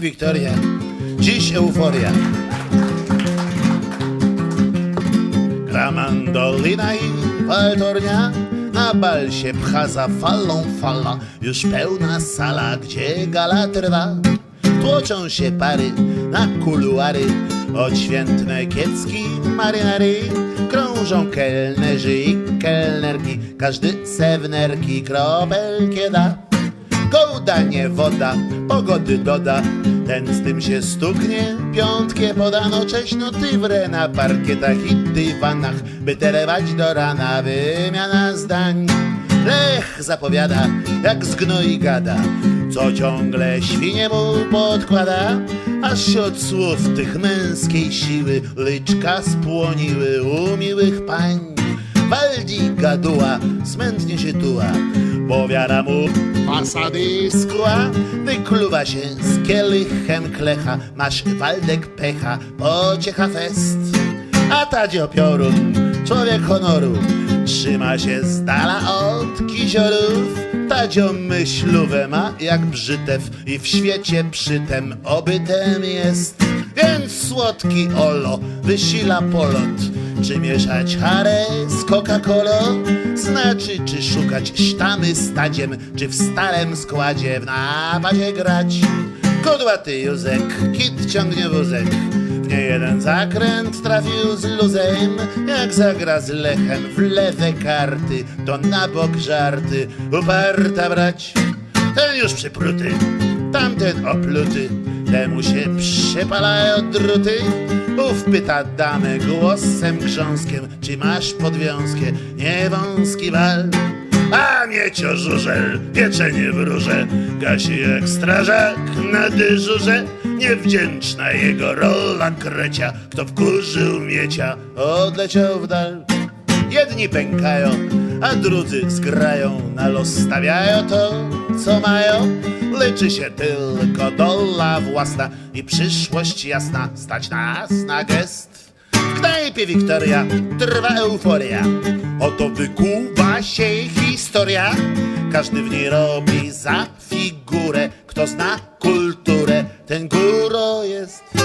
Wiktoria. Dziś euforia. Gra mandolina i waltornia, a bal się pcha za falą fala. Już pełna sala, gdzie gala trwa. Tłoczą się pary na kuluary, odświętne kiecki marynary. Krążą kelnerzy i kelnerki, każdy sewnerki kropelkie da. Gołda nie woda, pogody doda, ten z tym się stuknie, piątkie podano. Cześć no tywre na parkietach i dywanach, by terewać do rana, wymiana zdań. Lech zapowiada, jak zgnoi gada, co ciągle świnie mu podkłada, aż się od słów tych męskiej siły lyczka spłoniły u miłych pań. Waldi gaduła, smętnie się tuła, bo mu fasady skła. Wykluwa się z kielichem klecha, masz Waldek pecha, pociecha fest. A Tadzio Piorun, człowiek honoru, trzyma się z dala od kiziorów. Tadzio myślówę ma jak brzytew i w świecie przytem obytem jest. Więc słodki Olo wysila polot. Czy mieszać harę z Coca-Colą? Znaczy, czy szukać sztamy stadziem, czy w starym składzie w napadzie grać? Kudłaty Józek, kit ciągnie wózek. W nie jeden zakręt trafił z luzem, jak zagra z Lechem w lewe karty, to na bok żarty, uparta brać. Ten już przypruty, tamten opluty, temu się przypalają druty. Ów pyta damę głosem grząskiem, czy masz podwiązkę, nie wąski bal. A miecio żużel, pieczenie w róże, gasi jak strażak na dyżurze. Niewdzięczna jego rola krecia, kto wkurzył miecia, odleciał w dal. Jedni pękają, a drudzy zgrają, na los stawiają to, co mają. Liczy się tylko dola własna i przyszłość jasna, stać nas na gest. W knajpie Wiktoria trwa euforia, oto wykuwa się historia. Każdy w niej robi za figurę, kto zna kulturę, ten góro jest